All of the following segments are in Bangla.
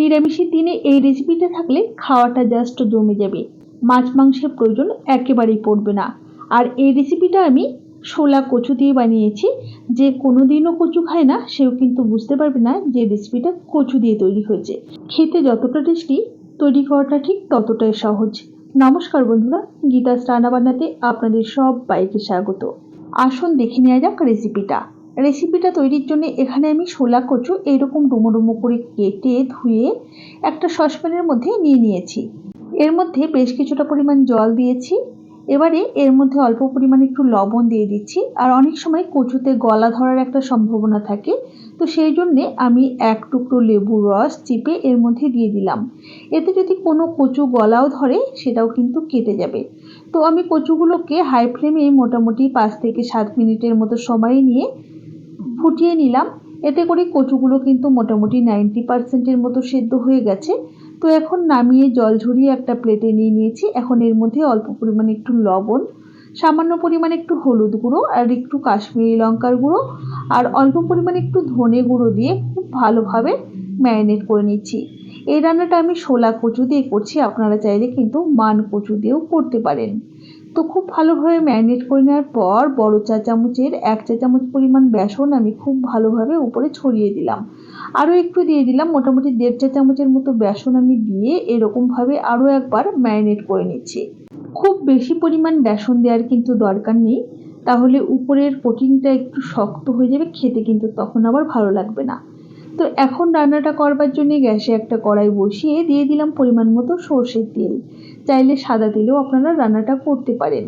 নিরামিষের দিনে এই রেসিপিটা থাকলে খাওয়াটা জাস্ট জমে যাবে। মাছ মাংসের প্রয়োজন একেবারেই পড়বে না। আর এই রেসিপিটা আমি শোলা কচু দিয়ে বানিয়েছি। যে কোনো দিনও কচু খায় না, সেও কিন্তু বুঝতে পারবে না যে রেসিপিটা কচু দিয়ে তৈরি হয়েছে। খেতে যতটা টেস্টি তৈরি করাটা ঠিক ততটাই সহজ। নমস্কার বন্ধুরা, গীতাস রান্না বান্নাতে আপনাদের সব বাইকে স্বাগত। আসুন দেখে নেওয়া যাক রেসিপিটা রেসিপিটা তৈরির জন্য এখানে আমি শোলা কচু এইরকম ডুমো ডুমো করে কেটে ধুয়ে একটা সসপ্যানের মধ্যে নিয়ে নিয়েছি। এর মধ্যে বেশ কিছুটা পরিমাণ জল দিয়েছি। এবারে এর মধ্যে অল্প পরিমাণে একটু লবণ দিয়ে দিচ্ছি। আর অনেক সময় কচুতে গলা ধরার একটা সম্ভাবনা থাকে, তো সেই জন্যে আমি এক টুকরো লেবুর রস চিপে এর মধ্যে দিয়ে দিলাম। এতে যদি কোনো কচু গলাও ধরে, সেটাও কিন্তু কেটে যাবে। তো আমি কচুগুলোকে হাই ফ্লেমে মোটামুটি পাঁচ থেকে সাত মিনিটের মতো সময় নিয়ে ফুটিয়ে নিলাম। এতে করে কচুগুলো কিন্তু মোটামুটি নাইনটি পার্সেন্টের মতো সেদ্ধ হয়ে গেছে। তো এখন নামিয়ে জল ঝরিয়ে একটা প্লেটে নিয়ে নিয়েছি। এখন এর মধ্যে অল্প পরিমাণে একটু লবণ, সামান্য পরিমাণে একটু হলুদ গুঁড়ো আর একটু কাশ্মীরি লঙ্কার গুঁড়ো আর অল্প পরিমাণে একটু ধনে গুঁড়ো দিয়ে খুব ভালোভাবে ম্যারিনেট করে নিচ্ছি। এই রান্নাটা আমি শোলা কচু দিয়ে করছি। আপনারা চাইলে কিন্তু মান কচু দিয়েও করতে পারেন। তো খুব ভালোভাবে ম্যারিনেট করে নেওয়ার পর বড় চা চামচের এক চা চামচ পরিমাণ বেসন আমি খুব ভালোভাবে উপরে ছড়িয়ে দিলাম। আরও একটু দিয়ে দিলাম, মোটামুটি দেড় চা চামচের মতো বেসন আমি দিয়ে এরকমভাবে আরও একবার ম্যারিনেট করে নিচ্ছি। খুব বেশি পরিমাণ বেসন দেওয়ার কিন্তু দরকার নেই, তাহলে উপরের কোটিংটা একটু শক্ত হয়ে যাবে, খেতে কিন্তু তখন আবার ভালো লাগবে না। তো এখন রান্নাটা করবার জন্য গ্যাসে একটা কড়াই বসিয়ে দিয়ে দিলাম পরিমাণ মতো সর্ষের তেল। চাইলে সাদা তেলেও আপনারা রান্নাটা করতে পারেন।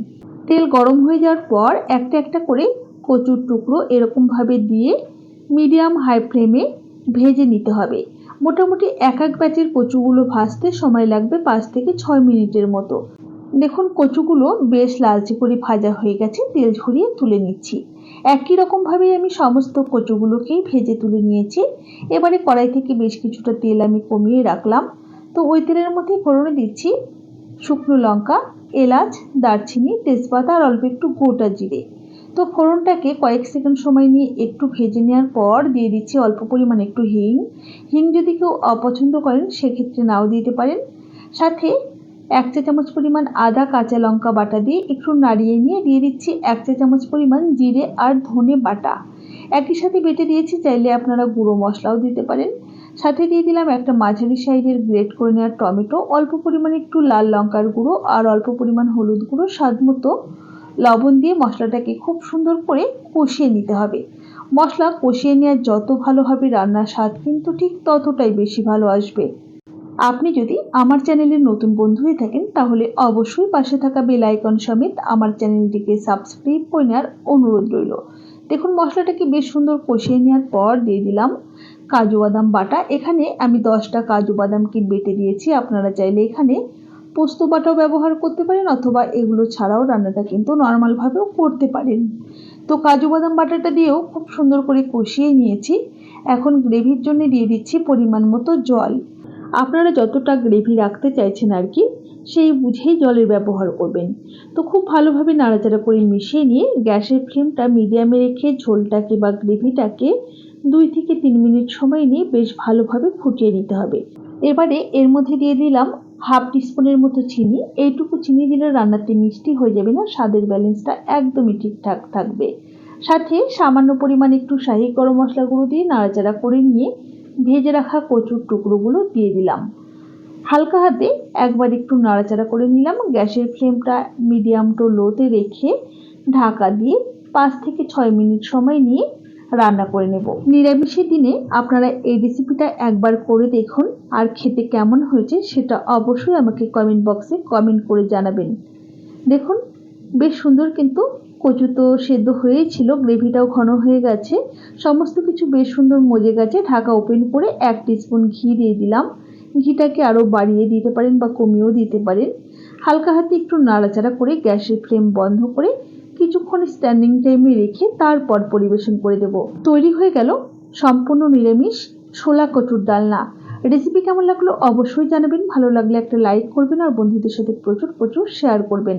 তেল গরম হয়ে যাওয়ার পর একটা একটা করে কচুর টুকরো এরকমভাবে দিয়ে মিডিয়াম হাই ফ্লেমে ভেজে নিতে হবে। মোটামুটি এক এক ব্যাচের কচুগুলো ভাজতে সময় লাগবে পাঁচ থেকে ছয় মিনিটের মতো। দেখুন, কচুগুলো বেশ লালচে করে ভাজা হয়ে গেছে, তেল ঝরিয়ে তুলে নিচ্ছি। একই রকমভাবেই আমি সমস্ত কচুগুলোকেই ভেজে তুলে নিয়েছি। এবারে কড়াই থেকে বেশ কিছুটা তেল আমি কমিয়ে রাখলাম। তো ওই তেলের মধ্যে ফোড়নে দিচ্ছি শুকনো লঙ্কা, এলাচ, দারচিনি, তেজপাতা আর অল্প একটু গোটা জিরে। তো ফোড়নটাকে কয়েক সেকেন্ড সময় নিয়ে একটু ভেজে নেওয়ার পর দিয়ে দিচ্ছি অল্প পরিমাণে একটু হিং। হিং যদি কেউ অপছন্দ করেন, সেক্ষেত্রে নাও দিতে পারেন। সাথে এক চা চামচ পরিমাণ আদা, কাঁচা লঙ্কা বাটা দিয়ে একটু নাড়িয়ে নিয়ে দিয়ে দিচ্ছি এক চা চামচ পরিমাণ জিরে আর ধনে বাটা। একই সাথে বেটে দিয়েছি, চাইলে আপনারা গুঁড়ো মশলাও দিতে পারেন। সাথে দিয়ে দিলাম একটা মাঝারি সাইজের গ্রেট করে নেওয়ার টমেটো, অল্প পরিমাণে একটু লাল লঙ্কার গুঁড়ো আর অল্প পরিমাণ হলুদ গুঁড়ো, স্বাদ মতো লবণ দিয়ে মশলাটাকে খুব সুন্দর করে কষিয়ে নিতে হবে। মশলা কষিয়ে নেওয়ার যত ভালো হবে রান্নার স্বাদ কিন্তু ঠিক ততটাই বেশি ভালো আসবে। আপনি যদি আমার চ্যানেলের নতুন বন্ধু হয়ে থাকেন, তাহলে অবশ্যই পাশে থাকা বেল আইকন সমেত আমার চ্যানেলটিকে সাবস্ক্রাইব করে নেওয়ার অনুরোধ রইল। দেখুন, মশলাটাকে বেশ সুন্দর কষিয়ে নেওয়ার পর দিয়ে দিলাম কাজু বাদাম বাটা। এখানে আমি দশটা কাজু বাদামকে বেটে দিয়েছি। আপনারা চাইলে এখানে পোস্ত বাটাও ব্যবহার করতে পারেন অথবা এগুলো ছাড়াও রান্নাটা কিন্তু নর্মালভাবেও করতে পারেন। তো কাজু বাদাম বাটাটা দিয়েও খুব সুন্দর করে কষিয়ে নিয়েছি। এখন গ্রেভির জন্য দিয়ে দিচ্ছি পরিমাণ মতো জল। আপনারা যতটা গ্রেভি রাখতে চাইছেন আর কি, সেই বুঝেই জলের ব্যবহার করবেন। তো খুব ভালোভাবে নাড়াচাড়া করে মিশিয়ে নিয়ে গ্যাসের ফ্লেমটা মিডিয়ামে রেখে ঝোলটাকে বা গ্রেভিটাকে দুই থেকে তিন মিনিট সময় নিয়ে বেশ ভালোভাবে ফুটিয়ে নিতে হবে। এবারে এর মধ্যে দিয়ে দিলাম হাফ টিস্পুনের মতো চিনি। এইটুকু চিনি দিলে রান্নাতে মিষ্টি হয়ে যাবে না, স্বাদের ব্যালেন্সটা একদমই ঠিকঠাক থাকবে। সাথে সামান্য পরিমাণ একটু শাহি গরম মশলা গুঁড়ো দিয়ে নাড়াচাড়া করে নিয়ে ভেজে রাখা কচুর টুকরোগুলো দিয়ে দিলাম। হালকা হাতে একবার একটু নাড়াচাড়া করে নিলাম। গ্যাসের ফ্লেমটা মিডিয়াম টু লোতে রেখে ঢাকা দিয়ে পাঁচ থেকে ছয় মিনিট সময় নিয়ে রান্না করে নেব। নিরামিষের দিনে আপনারা এই রেসিপিটা একবার করে দেখুন আর খেতে কেমন হয়েছে সেটা অবশ্যই আমাকে কমেন্ট বক্সে কমেন্ট করে জানাবেন। দেখুন, বেশ সুন্দর কিন্তু কচু তো সেদ্ধ হয়েছিল, গ্রেভিটাও ঘন হয়ে গেছে। সমস্ত কিছু বেশ সুন্দর মজে গেছে। ঢাকা ওপেন করে এক টিস্পুন ঘি দিয়ে দিলাম। ঘিটাকে আরও বাড়িয়ে দিতে পারেন বা কমিয়েও দিতে পারেন। হালকা হাতে একটু নাড়াচাড়া করে গ্যাসের ফ্লেম বন্ধ করে কিছুক্ষণ স্ট্যান্ডিং টাইমে রেখে তারপর পরিবেশন করে দেব। তৈরি হয়ে গেল সম্পূর্ণ নিরামিষ ছোলা কচুর ডালনা। রেসিপি কেমন লাগল অবশ্যই জানাবেন। ভালো লাগলে একটা লাইক করবেন আর বন্ধুদের সাথে প্রচুর প্রচুর শেয়ার করবেন।